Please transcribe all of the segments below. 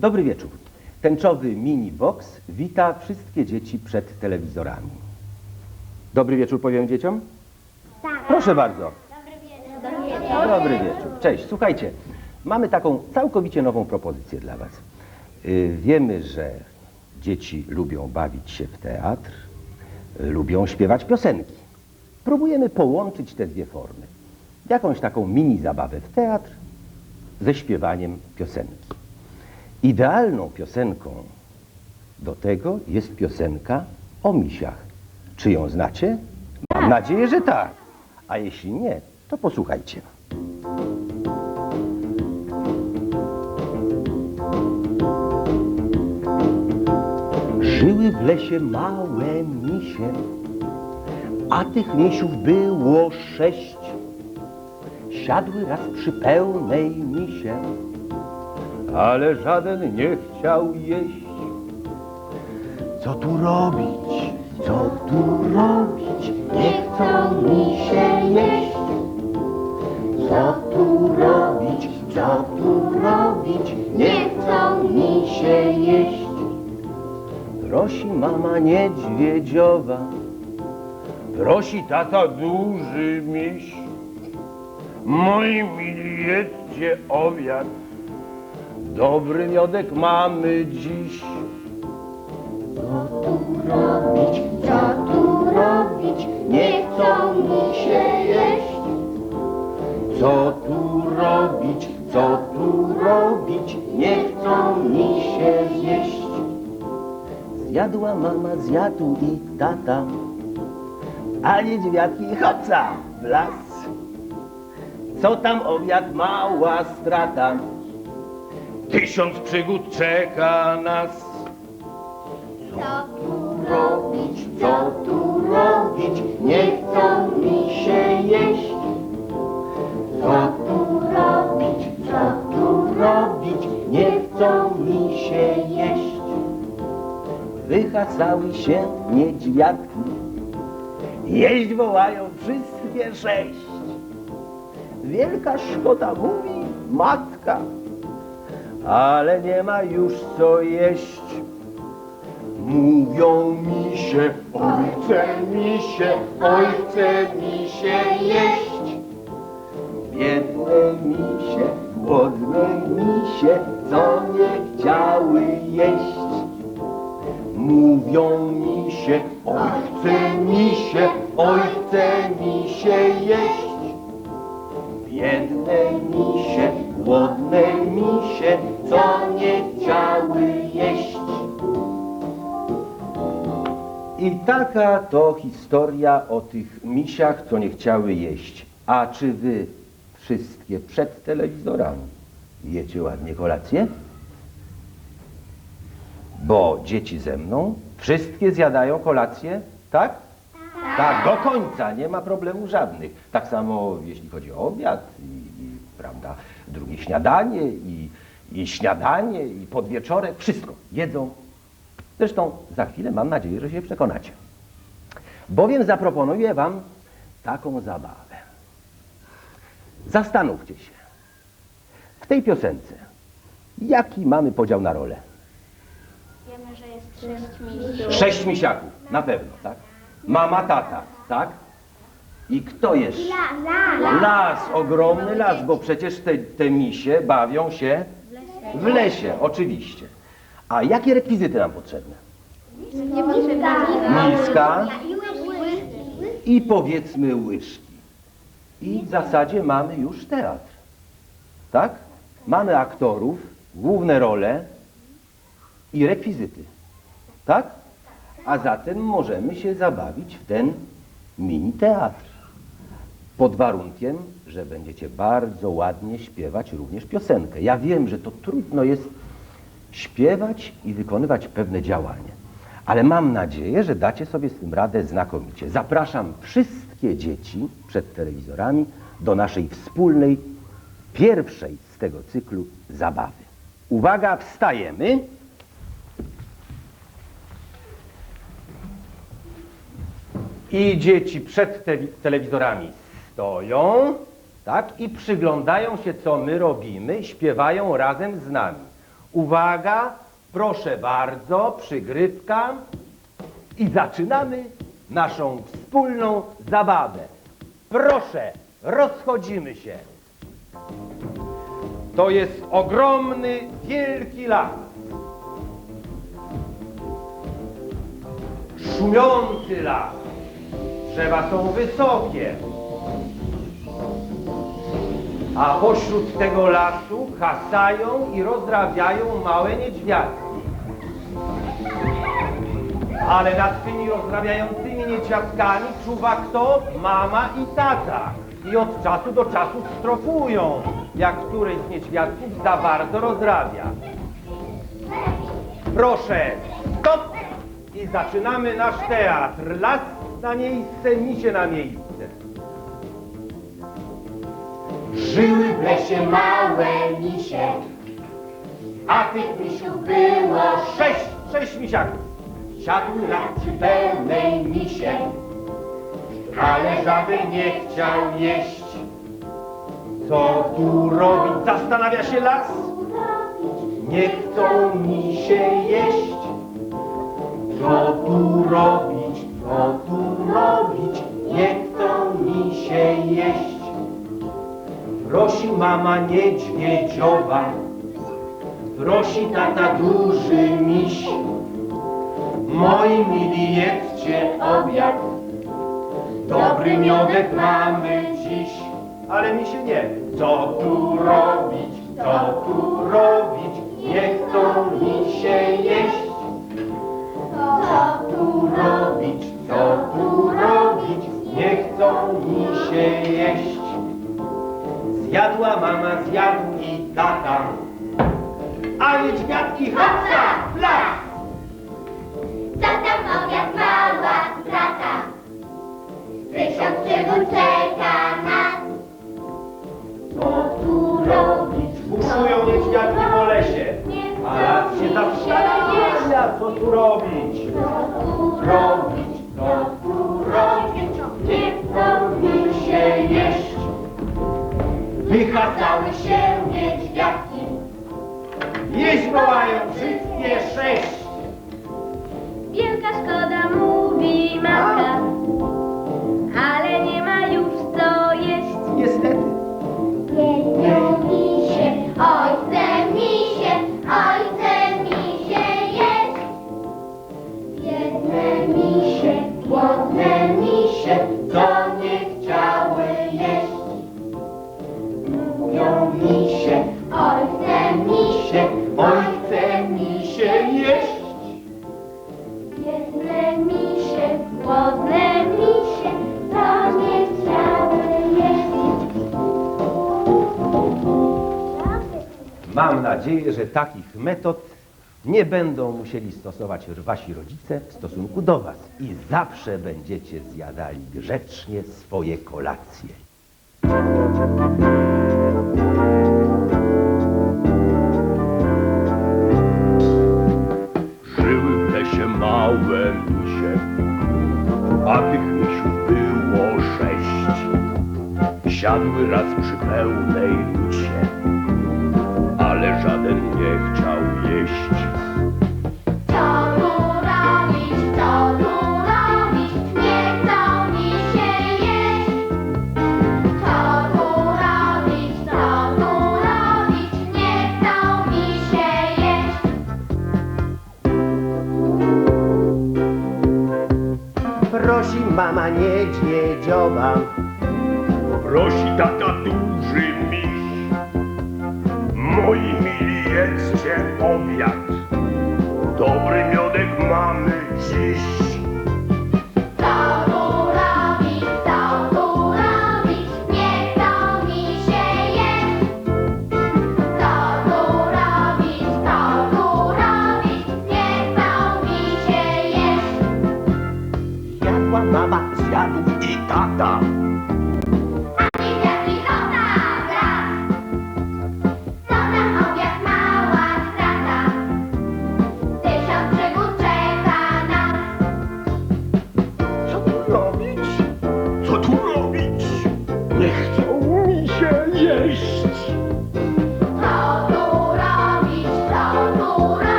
Dobry wieczór. Tęczowy mini box wita wszystkie dzieci przed telewizorami. Dobry wieczór powiem dzieciom? Tak. Proszę bardzo. Dobry wieczór. Dobry wieczór. Cześć. Słuchajcie, mamy taką całkowicie nową propozycję dla Was. Yy, wiemy, że dzieci lubią bawić się w teatr, yy, lubią śpiewać piosenki. Próbujemy połączyć te dwie formy. Jakąś taką mini zabawę w teatr ze śpiewaniem piosenki. Idealną piosenką do tego jest piosenka o misiach. Czy ją znacie? Mam nadzieję, że tak. A jeśli nie, to posłuchajcie. Żyły w lesie małe misie, a tych misiów było sześć. Siadły raz przy pełnej misie, ale żaden nie chciał jeść. Co tu robić? Co tu robić? Nie chcą mi się jeść. Co tu robić? Co tu robić? Nie chcą mi się jeść. Prosi mama niedźwiedziowa, prosi tata duży miś. Moi mili, jedzcie obiad, dobry miodek mamy dziś. Co tu robić? Co tu robić? Nie chcą mi się jeść. Co tu robić? Co tu robić? Nie chcą mi się zjeść. Zjadła mama, zjadł i tata, a niedźwiadki hopca w las. Co tam obiad, mała strata, tysiąc przygód czeka nas. Co tu robić, co tu robić, nie chcą mi się jeść. Co tu robić, co tu robić, nie chcą mi się jeść. Wyhasały się niedźwiadki, jeść wołają wszystkie sześć. Wielka szkoda, mówi matka, ale nie ma już co jeść. Mówią mi się, oj chce mi się, oj chce mi się jeść. Biedne misie, głodne misie, co nie chciały jeść. Mówią mi się, oj chce mi się, oj chce mi się jeść. Biedne misie, głodne misie, co nie chciały jeść. I taka to historia o tych misiach, co nie chciały jeść. A czy wy wszystkie przed telewizorami jecie ładnie kolację? Bo dzieci ze mną wszystkie zjadają kolację, tak? Tak, do końca, nie ma problemu żadnych. Tak samo jeśli chodzi o obiad i, i prawda, drugie śniadanie i, i śniadanie i podwieczorek, wszystko jedzą. Zresztą za chwilę mam nadzieję, że się przekonacie. Bowiem zaproponuję wam taką zabawę. Zastanówcie się. W tej piosence jaki mamy podział na rolę? Wiemy, że jest sześć misiów. Sześć misiaków, na pewno, tak? Mama, tata, tak? I kto jeszcze? Las. Las, ogromny las, bo przecież te, te misie bawią się w lesie, oczywiście. A jakie rekwizyty nam potrzebne? Miska i powiedzmy łyżki. I w zasadzie mamy już teatr. Tak? Mamy aktorów, główne role i rekwizyty. Tak? A zatem możemy się zabawić w ten mini teatr. Pod warunkiem, że będziecie bardzo ładnie śpiewać również piosenkę. Ja wiem, że to trudno jest śpiewać i wykonywać pewne działania. Ale mam nadzieję, że dacie sobie z tym radę znakomicie. Zapraszam wszystkie dzieci przed telewizorami do naszej wspólnej, pierwszej z tego cyklu zabawy. Uwaga, wstajemy. I dzieci przed te telewizorami stoją, tak, i przyglądają się, co my robimy, śpiewają razem z nami. Uwaga, proszę bardzo, przygrywka i zaczynamy naszą wspólną zabawę. Proszę, rozchodzimy się. To jest ogromny, wielki las. Szumiący las. Drzewa są wysokie. A pośród tego lasu hasają i rozrabiają małe niedźwiadki. Ale nad tymi rozrabiającymi niedźwiadkami czuwa kto? Mama i tata. I od czasu do czasu strofują, jak któryś z niedźwiadków za bardzo rozrabia. Proszę, stop! I zaczynamy nasz teatr. Las na miejsce, misie na miejsce. Żyły w lesie małe misie, a tych misiów było sześć, sześć misiaków. Siadły raz przy pełnej misie, ale żaden nie chciał jeść. Co tu robić? Zastanawia się las. Nie chcą mi się jeść. Co tu robić? Co tu robić? Nie chcą mi się jeść. Prosi mama niedźwiedziowa, prosi tata duży miś. Moi mili, jedzcie obiad, dobry miodek mamy dziś. Ale mi się nie. Co tu robić? Co tu robić? Nie chcą mi się jeść. Co tu robić? Co tu robić? Nie chcą mi się jeść. Zjadła mama, zjadł i tata. A niedźwiadki hopsa, flas! Co tam obiad mała strata? Tysiąc przygód czeka nas. Co tu robić? Buszują niedźwiadki po lesie. A las się zastanawia, co tu robić. Co tu Robić, Mam nadzieję, że takich metod nie będą musieli stosować wasi rodzice w stosunku do was i zawsze będziecie zjadali grzecznie swoje kolacje. Żyły w lesie małe misie, a tych misiów było sześć. Siadły raz przy pełnej lucie, ale żaden nie chciał jeść. Co tu robić, co tu robić, nie chcą mi się jeść. Co tu robić, co tu robić, nie chcą mi się jeść. Prosi mama niedźwiedziowa, Prosi tata duży jedzcie obiad, dobry miodek mamy dziś.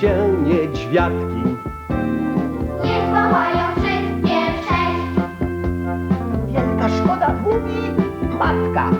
Się niedźwiadki. Niech wołają wszystkie sześć. Wielka szkoda, mówi matka.